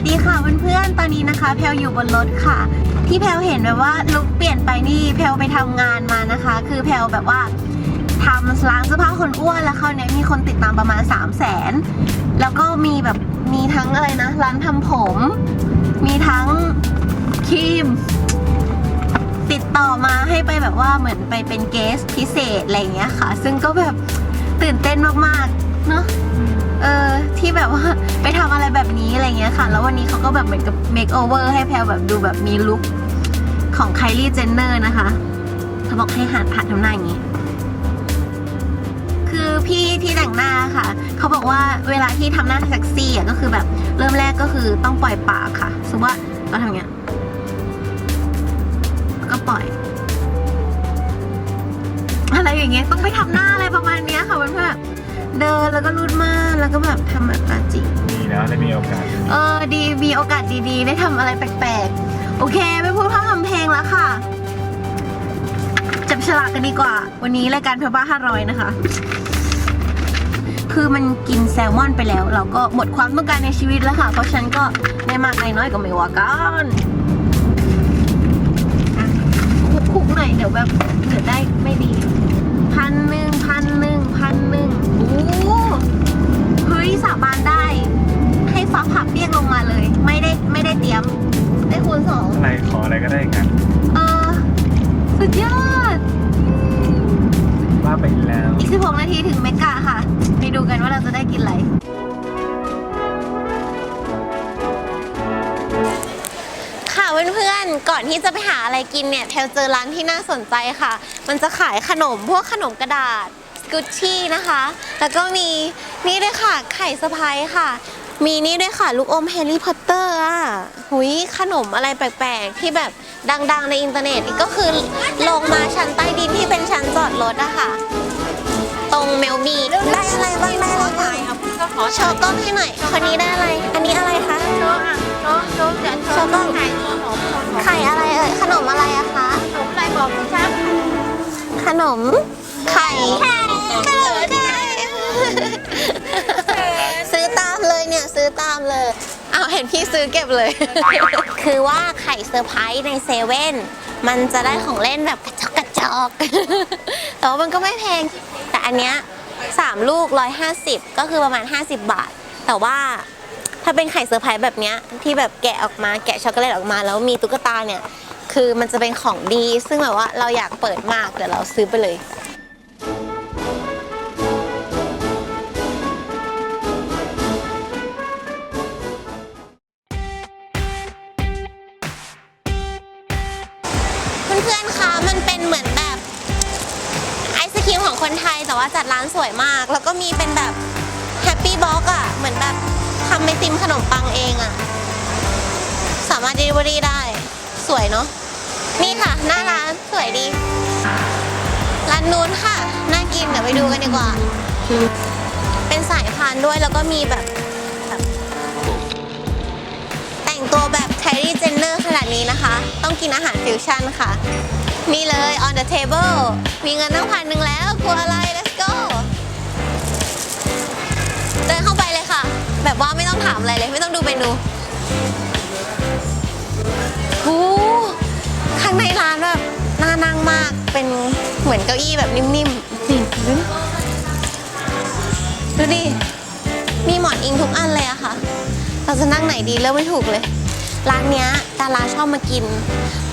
วัสดีค่ะเพื่อนๆ ตอนนี้นะคะแพลวอยู่บนรถค่ะ ที่แพลวเห็นแบบว่าลุคเปลี่ยนไปนี่แพลวไปทำงานมานะคะ คือแพลวแบบว่าทำร้านเสื้อผ้าคนอ้วนแล้วคราเนี้ยมีคนติดตามประมาณ 3 0 0แสนแล้วก็มีแบบมีทั้งอะไรนะ ร้านทำผม มีทั้งครีม ติดต่อมาให้ไปแบบว่าเหมือนไปเป็นเกสพิเศษอะไรอย่างเงี้ยค่ะ ซึ่งก็แบบตื่นเต้นมากๆ เนาะ เออที่แบบว่าไปทำอะไรแบบนี้อะไรเงี้ยค่ะ แล้ววันนี้เขาก็แบบเหมือนกับ make over ให้แพลแบบดูแบบมีลุคของไคลี่เจนเนอร์นะคะเขาบอกให้หัดหัดทำหน้าอย่างนี้ คือพี่ที่แต่งหน้าค่ะ เขาบอกว่าเวลาที่ทำหน้าเซ็กซี่อะก็คือแบบเริ่มแรกก็คือต้องปล่อยปากค่ะ สมมติว่าเราทำอย่างเงี้ยก็ปล่อย อะไรอย่างเงี้ยต้องไปทำหน้าอะไร แล้วก็แบบทำแบบปาจิ ดีแล้วได้มีโอกาสตรงนี้เออดีมีโอกาสดีๆ ได้ทำอะไรแปลกๆ โอเค ไม่พูดพร่ำทำเพลงแล้วค่ะ จับฉลากกันดีกว่า วันนี้รายการเพลบ้าห้าร้อยนะคะ คือมันกินแซลมอนไปแล้ว เราก็หมดความต้องการในชีวิตแล้วค่ะ เพราะฉะนันก็ไม่มากไม่น้อยก็ไม่ว่ากันอะคุกๆหน่อยเดี๋ยวแบบเกิดได้ไม่ดีพันหนึ่ง สาบานได้ ให้ฟ้าผ่าเปรี้ยงลงมาเลย ไม่ได้ไม่ได้เตรียม ได้คูณสอง อะไรขออะไรก็ได้กันเออ สุดยอด ว่าไปแล้ว อีก 16 นาทีถึงเมกะค่ะ ไปดูกันว่าเราจะได้กินอะไร ค่ะเพื่อนๆ ก่อนที่จะไปหาอะไรกินเนี่ยแทวเจอร้านที่น่าสนใจค่ะ มันจะขายขนมพวกขนมกระดาษส กุชชี่นะคะ แล้วก็มีนี่ด้วยค่ะ ไข่สะพายค่ะ มีนี่ด้วยค่ะ ลูกอมแฮร์รี่พอตเตอร์อะหุยขนมอะไรแปลกๆ ที่แบบดังๆในอินเทอร์เน็ตก็คือลงมาชั้นใต้ดินที่เป็นชั้นจอดรถอะค่ะ ตรงเมลบีได้อะไรบ้างได้อะไรบ้างโชว์กล้องให้หน่อยคนนี้ได้อะไร อันนี้อะไรคะโชว์อะโชว์โชว์จะโชโชว์ว์กล้องไข่ตัวหอมตัวหอมไข่อะไรเอ่ยขนมอะไรอะคะขนมอะไรบอกพี่ชับขนมไข่ขนม ไข่ซื้อตามเลยเนี่ยซื้อตามเลย เอาวเห็นพี่ซื้อเก็บเลย คือว่าไข่เซอร์ไพรส์ในเซเว่นมันจะได้ของเล่นแบบกระจอกกระจอกแต่ว่ามันก็ไม่แพง แต่อันเนี้ยสามลูก 150 ก็คือประมาณ 50 บาท แต่ว่าถ้าเป็นไข่เซอร์ไพรส์แบบเนี้ยที่แบบแกะออกมาแกะช็อกโกแลตออกมาแล้วมีตุ๊กตาเนี่ย คือมันจะเป็นของดี ซึ่งแบบว่าเราอยากเปิดมากเดี๋ยวเราซื้อไปเลย จัดร้านสวยมาก แล้วก็มีเป็นแบบแฮปปี้บ็อกอะเหมือนแบบทำไอติมขนมปังเองอะสามารถ Delivery ได้สวยเนาะนี่ค่ะ หน้าร้านสวยดี ร้านนู้นค่ะ น่ากินเดี๋ยวไปดูกันดีกว่า เป็นสายพานด้วยแล้วก็มีแบบแบบแต่งตัวแบบไคลี่เจนเนอร์ขนาดนี้นะคะ ต้องกินอาหารฟิวชั่นค่ะ นี่เลย on the table มีเงินตั้งพันหนึ่งแล้ว กลัวอะไร let's go เดินเข้าไปเลยค่ะ แบบว่าไม่ต้องถามอะไรเลย ไม่ต้องดูเมนูหูข้างในร้านแบบน่านั่งมาก เป็นเหมือนเก้าอี้แบบนิ่มๆนี่ดูดิดูดิ มีหมอนอิงทุกอันเลยอะค่ะ เราจะนั่งไหนดีเลือกไม่ถูกเลย ร้านเนี้ยดาราชอบมากิน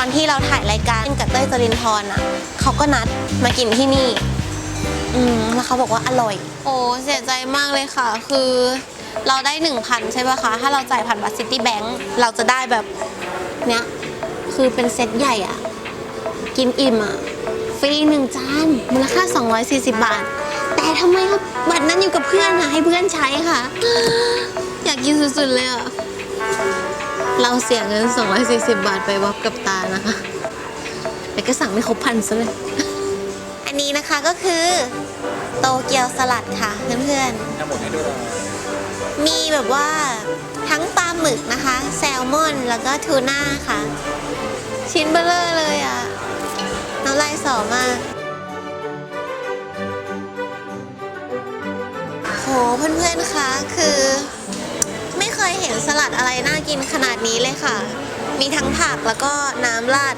อนที่เราถ่ายรายการกับเต้ยจรินทร์อะเขาก็นัดมากินที่นี่ อืมแล้วเขาบอกว่าอร่อย โอ้เสียใจมากเลยค่ะ คือเราได้หนึ่งพันใช่ปะคะ ถ้าเราจ่ายผ่านบัตรซิตี้แบงค์เราจะได้แบบเนี้ยคือเป็นเซตใหญ่อะ กินอิ่มอะ ฟรีหนึ่งจานมูลค่า 240 บาท แต่ทำไมครับบัตรนั้นอยู่กับเพื่อนอะ ให้เพื่อนใช้ค่ะ อยากกินสุดๆเลยอะ เราเสียเงิน 240 บาทไปวับกับตานะคะ แต่ก็สั่งไม่ครบพันซะเลย อันนี้นะคะก็คือโตเกียวสลัดค่ะเพื่อนทั้งหมดให้ดูหน่อยๆ มีแบบว่าทั้งปลาหมึกนะคะ แซลมอนแล้วก็ทูน่าค่ะ ชิ้นเบลเลอร์เลยอะ น้ำลายสอมากโหเพื่อนๆคะคือไม่เคเค ยเห็นสลัดอะไรน่ากินขนาดนี้เลยค่ะ มีทั้งผักแล้วก็น้ำราด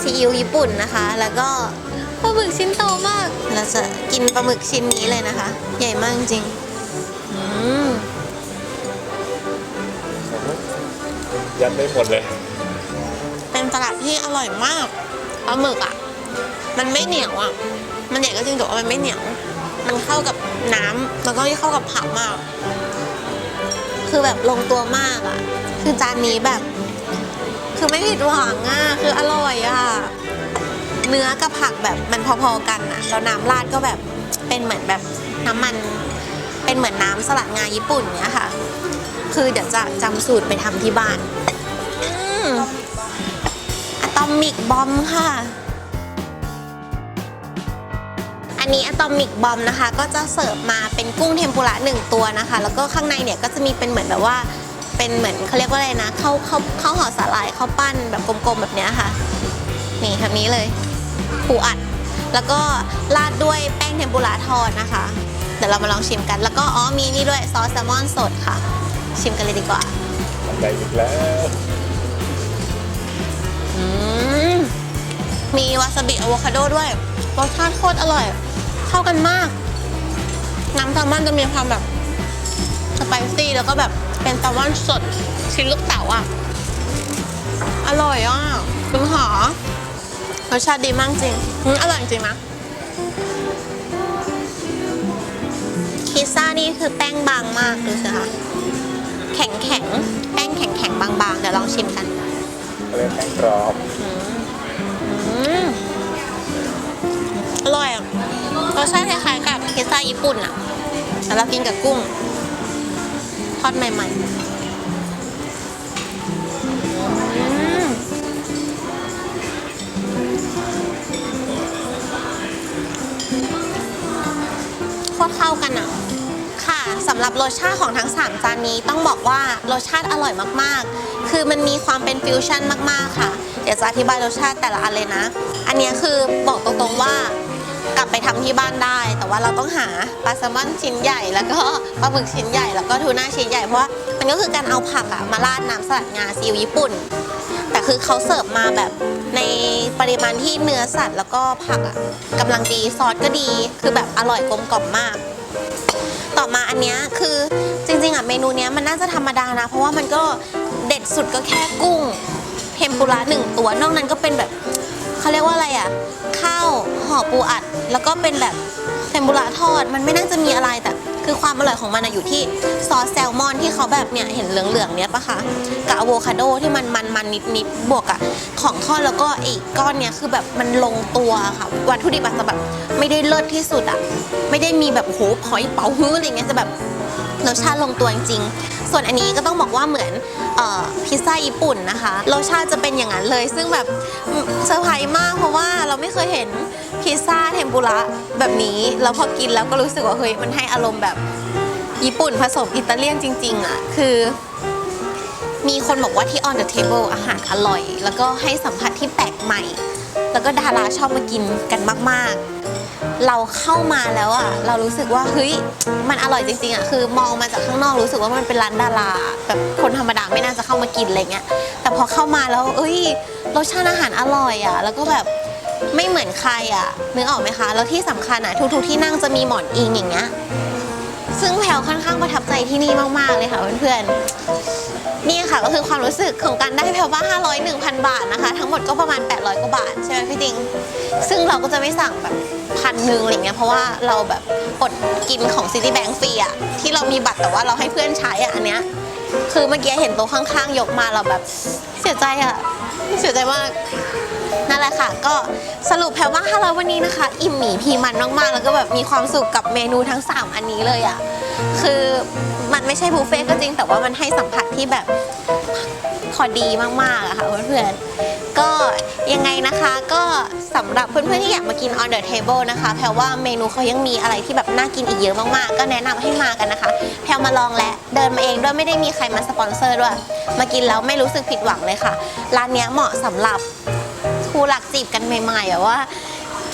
ซีอิ๊วญี่ปุ่นนะคะ แล้วก็ปลาหมึกชิ้นโตมาก เราจะกินปลาหมึกชิ้นนี้เลยนะคะ ใหญ่มากจริงอืมยัดได้หมดเลย เป็นสลัดที่อร่อยมากปลาหมึกอะ มันไม่เหนียวอะ มันใหญ่ก็จริงแต่ว่ามันไม่เหนียว มันเข้ากับน้ำแล้วก็เข้ากับผักมาก คือแบบลงตัวมากอะ คือจานนี้แบบ คือไม่ผิดหวังอะ คืออร่อยอะ เนื้อกับผักแบบมันพอๆกันอะ แล้วน้ำราดก็แบบเป็นเหมือนแบบน้ำมัน เป็นเหมือนน้ำสลัดงาญี่ปุ่นเนี้ยค่ะ คือเดี๋ยวจะจำสูตรไปทำที่บ้านออะตอมิกบอมค่ะ อันนี้อะตอมิกบอมนะคะ ก็จะเสิร์ฟมาเป็นกุ้งเทมปุระหนึ่งตัวนะคะ แล้วก็ข้างในเนี่ยก็จะมีเป็นเหมือนแบบว่าเป็นเหมือนเขาเรียกว่าอะไรนะข้าวข้าวข้าวห่อสาหร่ายข้าวปั้นแบบกลมๆแบบเนี้ยค่ะ นี่แบบนี้เลยปูอัด แล้วก็ราดด้วยแป้งเทมปุระทอดนะคะ เดี๋ยวเรามาลองชิมกัน แล้วก็อ๋อมีนี่ด้วยซอสแซลมอนสดค่ะ ชิมกันเลยดีกว่าทำได้อีกแล้วอืมมีวาซาบิอะโวคาโดด้วยรสชาติโคตรอร่อย เข้ากันมาก น้ำแซลมอนจะมีความแบบสไปซี่แล้วก็แบบเป็นแซลมอนสดชิ้นลูกเต๋าอะ อร่อยอะคุณหอรสชาติดีมากจริงอืมอร่อยจริงนะพิซซ่านี่คือแป้งบางมากดูสิคะแข็งแข็งๆแป้งแข็งแข็งๆบางๆ เดี๋ยวลองชิมกันก็เลยแป้งกรอบ สชาติคล้ายๆกับพิซซ่าญี่ปุ่นอะแต่เรากินกับกุ้งทอดใหม่ๆอืมโคตรเข้ากันอะค่ะสำหรับรสชาติของทั้ง 3 จานนี้ต้องบอกว่ารสชาติอร่อยมากๆ คือมันมีความเป็นฟิวชั่นมากๆค่ะ เดี๋ยวจะอธิบายรสชาติแต่ละอันเลยนะ อันนี้คือบอกตรงๆว่า กลับไปทำที่บ้านได้ แต่ว่าเราต้องหาปลาแซลมอนชิ้นใหญ่แล้วก็ปลาหมึกชิ้นใหญ่แล้วก็ทูน่าชิ้นใหญ่เพราะว่ามันก็คือการเอาผักอะมาราดน้ำสลัดงาซีอิ๊วญี่ปุ่น แต่คือเขาเสิร์ฟมาแบบในปริมาณที่เนื้อสัตว์แล้วก็ผักอะกำลังดีซอสก็ดีคือแบบอร่อยกลมกล่อมมาก ต่อมาอันเนี้ยคือจริงๆอะเมนูเนี้ยมันน่าจะธรรมดานะ เพราะว่ามันก็เด็ดสุดก็แค่กุ้งเทมปุระหนึ่งตัวนอกนั้นก็เป็นแบบ เขาเรียกว่าอะไรอะ ข้าวห่อปูอัด แล้วก็เป็นแบบเทมปุระทอด มันไม่น่าจะมีอะไรแต่คือความอร่อยของมันอะอยู่ที่ซอสแซลมอนที่เขาแบบเนี่ยเห็นเหลืองๆเนี้ยปะคะกับอะโวคาโดที่มันมันมันนิดๆบวกกับของทอดแล้วก็ไอ้ก้อนเนี้ยคือแบบมันลงตัวค่ะวัตถุดิบอาจจะแบบไม่ได้เลิศที่สุดอะไม่ได้มีแบบโอ้โหพอยเป๋าฮื้ออะไรเงี้ยจะแบบรสชาติลงตัวจริงๆ ส่วนอันนี้ก็ต้องบอกว่าเหมือนออพิซซ่าญี่ปุ่นนะคะรสชาติจะเป็นอย่างนั้นเลย ซึ่งแบบเซอร์ไพรส์มากเพราะว่าเราไม่เคยเห็นพิซซ่าเทมปุระแบบนี้แล้วพอกินแล้วก็รู้สึกว่าเฮ้ยมันให้อารมณ์แบบญี่ปุ่นผสมอิตาเลียนจริงๆอะคือมีคนบอกว่าที่ on the table อาหารอร่อย แล้วก็ให้สัมผัสที่แปลกใหม่ แล้วก็ดาราชอบมากินกันมาก ๆ เราเข้ามาแล้วอะเรารู้สึกว่าเฮ้ยมันอร่อยจริงๆอะคือมองมาจากข้างนอกรู้สึกว่ามันเป็นร้านดาราแบบคนธรรมดาไม่น่าจะเข้ามากินอะไรเงี้ยแต่พอเข้ามาแล้วเอ้ยรสชาติอาหารอร่อยอะ แล้วก็แบบไม่เหมือนใครอะนึกออกไหมคะแล้วที่สำคัญอะทุกๆที่นั่งจะมีหมอนอิงอย่างเงี้ยซึ่งแพลวค่อนข้างประทับใจที่นี่มากๆเลยค่ะเพื่อนๆ นี่ค่ะก็คือความรู้สึกของการได้แพลว่า 500 1,000 บาทนะคะ ทั้งหมดก็ประมาณ 800 กว่าบาท ใช่ไหมพี่ติง ซึ่งเราก็จะไม่สั่งแบบพันหนึ่งอะไรเงี้ยเพราะว่าเราแบบอดกินของ City Bank ฟรีอะที่เรามีบัตรแต่ว่าเราให้เพื่อนใช้อะอันเนี้ยคือเมื่อกี้เห็นโต๊ะข้างๆ ยกมาเราแบบเสียใจอะเสียใจมากนั่นแหละค่ะ ก็สรุปแพลว่าถ้าเราวันนี้นะคะ อิ่มหมีพีมันมากๆ แล้วก็แบบมีความสุขกับเมนูทั้ง 3 อันนี้เลยอะ่ะคือ ไม่ใช่บุฟเฟ่ต์ก็จริงแต่ว่ามันให้สัมผัสที่แบบพอดีมากๆอะค่ะเพื่อนๆ ก็ยังไงนะคะก็สำหรับเพื่อนๆที่อยากมากิน on the table นะคะแพลว่าเมนูเขายังมีอะไรที่แบบน่ากินอีกเยอะมากๆ ก็แนะนำให้มากันนะคะ แพลมาลองและเดินมาเองด้วยไม่ได้มีใครมาสปอนเซอร์ด้วย มากินแล้วไม่รู้สึกผิดหวังเลยค่ะ ร้านนี้เหมาะสำหรับครูหลักจีบกันใหม่ๆอะว่า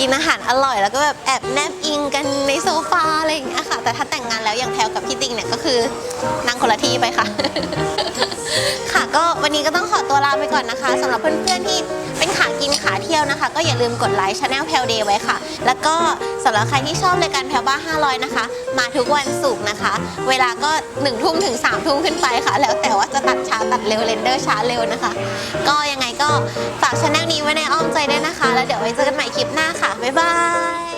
กินอาหารอร่อย แล้วก็แบบแอบแนบอิงกันในโซฟาอะไรอย่างเงี้ยค่ะ แต่ถ้าแต่งงานแล้วอย่างแพลวกับพี่ติงเนี่ยก็คือนั่งคนละที่ไปค่ะ ค่ะก็วันนี้ก็ต้องขอตัวลาไปก่อนนะคะสำหรับเพื่อนๆที่ นะคะ ก็อย่าลืมกดไลค์ช anel แพลเดย์ไว้ค่ะ แล้วก็สำหรับใครที่ชอบรายการแพลบ้า 500 นะคะ มาทุกวันศุกร์นะคะ เวลาก็1ทุ่มถึง3ทุ่มขึ้นไปค่ะ แล้วแต่ว่าจะตัดช้าตัดเร็วเรนเดอร์ช้าเร็วนะคะ ก็ยังไงก็ฝากช anel นี้ไว้ในอ้อมใจด้วยนะคะ แล้วเดี๋ยวไว้เจอกันใหม่คลิปหน้าค่ะบ๊ายบาย